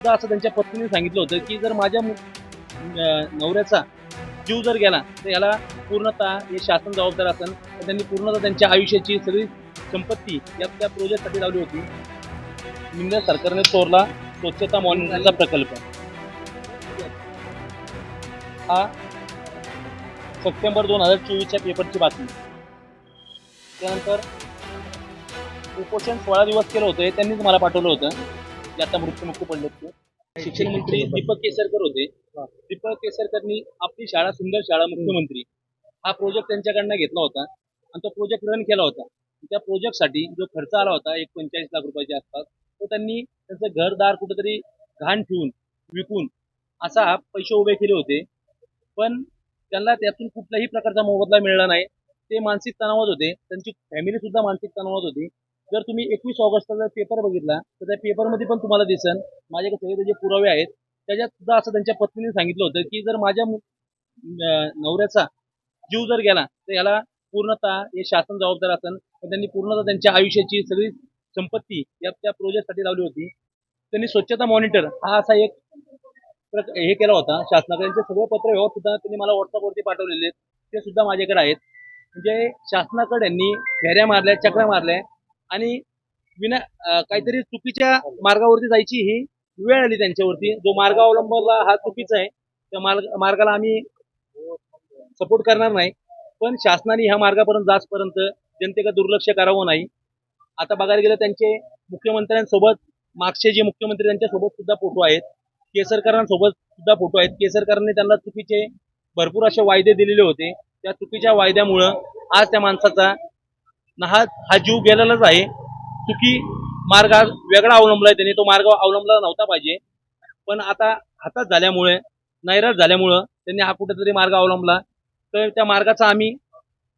सुद्धा असं त्यांच्या पत्नीने सांगितलं होतं की जर माझ्या नवऱ्याचा जीव जर गेला तर याला पूर्णतः हे शासन जबाबदार असेल तर त्यांनी पूर्णतः त्यांच्या आयुष्याची सगळी संपत्ती या त्या प्रोजेक्टसाठी लावली होती. निम्न सरकारने चोरला स्वच्छता मॉनिटरचा प्रकल्प. हा सप्टेंबर दोन हजार चोवीसच्या पेपरची बातमी. त्यानंतर उपोषण सोळा दिवस केलं होतं हे त्यांनीच मला पाठवलं होतं. जे आता मृत्यूमुखी पडले शिक्षण मंत्री दीपक केसरकर होते. दीपक केसरकरनी आपली शाळा सुंदर शाळा मुख्यमंत्री हा प्रोजेक्ट त्यांच्याकडनं घेतला होता आणि तो प्रोजेक्ट रन केला होता. त्या प्रोजेक्टसाठी जो खर्च आला होता एक पंचेचाळीस लाख रुपयाच्या आसपास तो त्यांनी त्यांचं घरदार कुठेतरी घाण ठेवून विकून असा पैसे उभे केले होते. पण त्यांना त्यातून कुठल्याही प्रकारचा मोबदला मिळाला नाही. ते मानसिक तणावात होते. त्यांची फॅमिली सुद्धा मानसिक तणावात होती. जर तुम्ही एकवीस ऑगस्टचा जर पेपर बघितला तर त्या पेपरमध्ये पण तुम्हाला दिसन माझ्याकडे सगळे जे पुरावे आहेत. त्याच्यात सुद्धा असं त्यांच्या पत्नीने सांगितलं होतं की जर माझ्या नवऱ्याचा जीव जर गेला तर याला पूर्णतः हे शासन जबाबदार असन तर त्यांनी पूर्णतः त्यांच्या आयुष्याची सगळी संपत्ती या त्या प्रोजेक्टसाठी लावली होती. त्यांनी स्वच्छता मॉनिटर हा असा एक हे केला होता. शासनाकडे त्यांचे सगळे पत्र व्यवहार सुद्धा त्यांनी मला व्हॉट्सअपवरती पाठवलेले आहेत. ते सुद्धा माझ्याकडे आहेत. म्हणजे शासनाकडे यांनी फेऱ्या मारल्या चक्रा मारल्या आणि विना काहीतरी चुकीच्या मार्गावरती जायची ही वेळ आली त्यांच्यावरती. जो मार्ग अवलंबला हा चुकीचा आहे त्या मार्ग मार्गाला आम्ही सपोर्ट करणार नाही. पण शासनाने ह्या मार्गापर्यंत जाचपर्यंत जनतेकडे दुर्लक्ष करावं नाही. आता बघायला गेलं त्यांचे मुख्यमंत्र्यांसोबत मागचे जे मुख्यमंत्री त्यांच्यासोबत सुद्धा फोटो आहेत. केसरकरांसोबत सुद्धा फोटो आहेत. केसरकरांनी त्यांना चुकीचे भरपूर असे वायदे दिलेले होते. त्या चुकीच्या वायद्यामुळं आज त्या माणसाचा हा हा जीव गेलेलाच आहे. चुकी मार्ग हा वेगळा अवलंबला त्यांनी. तो मार्ग अवलंबला नव्हता पाहिजे. पण आता हातात झाल्यामुळे नैराट झाल्यामुळं त्यांनी हा कुठेतरी मार्ग अवलंबला. तर त्या मार्गाचा आम्ही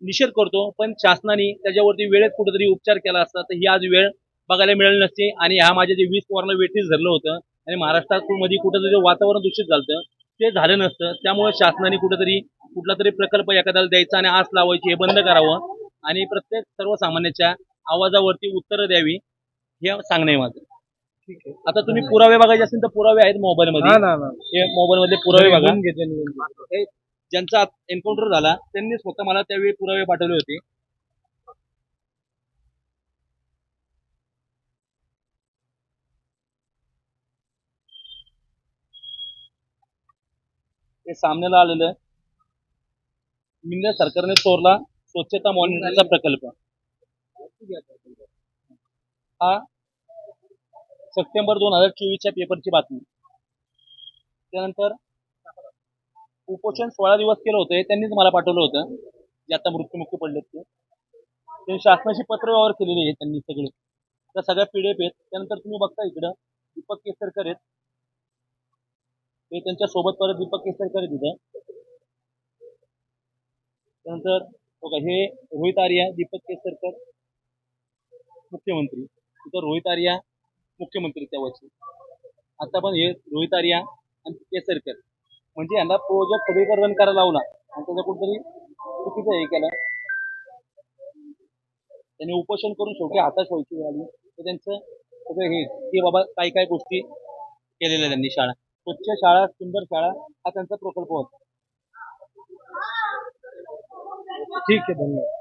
निषेध करतो. पण शासनाने त्याच्यावरती वेळेत कुठेतरी उपचार केला असता तर ही आज वेळ बघायला मिळाली नसते. आणि ह्या माझ्या जे वीस वर्ण वेठीस धरलं होतं आणि महाराष्ट्रामध्ये कुठेतरी वातावरण दूषित झालं ते झालं नसतं. त्यामुळे शासनाने कुठेतरी कुठला तरी प्रकल्प एखाद्याला द्यायचा आणि आस लावायची हे बंद करावं. आणि प्रत्येक सर्वसामान्याच्या आवाजावरती उत्तरं द्यावी हे सांगणं आहे माझं. ठीक आहे. आता तुम्ही पुरावे बघायचे असतील तर पुरावे आहेत मोबाईल मध्ये हा मोबाईल मधले पुरावे बघा. हे ज्यांचा एन्काउंटर झाला त्यांनी स्वतः मला त्यावेळी पुरावे पाठवले होते. हे सामन्याला आलेलं मिंद सरकारने चोरला. स्वच्छता मॉनिटरचा प्रकल्प. हा? सप्टेंबर दोन हजार चोवीसच्या पेपरची बातमी. त्यानंतर उपोषण सोळा दिवस केलं होतं हे त्यांनीच मला पाठवलं होतं जे आता मृत्यूमुखी पडले ते. ते शासनाशी पत्र व्यवहार केलेले आहेत त्यांनी सगळे. त्या सगळ्या पीडीएफ आहेत. त्यानंतर तुम्ही बघता इकडं दीपक केसरकर आहेत. ते त्यांच्यासोबत परत दीपक केसरकर आहेत इथं. त्यानंतर बघा हे रोहित आर्या दीपक केसरकर मुख्यमंत्री. तिथं रोहित आर्या मुख्यमंत्री त्या वर्षी आता पण हे रोहित आर्या आणि केसरकर. म्हणजे यांना प्रोजेक्ट सगळीकडे रन करायला लावला आणि त्याचं कुठेतरी चुकीचं हे केलं. त्यांनी उपोषण करून शेवटी हाताश व्हायची वेळ आली तर त्यांचं सगळं हे की बाबा काही काही गोष्टी केलेल्या त्यांनी शाळा. स्वच्छ शाळा सुंदर शाळा हा त्यांचा प्रकल्प होता. ठीक आहे धन्यवाद.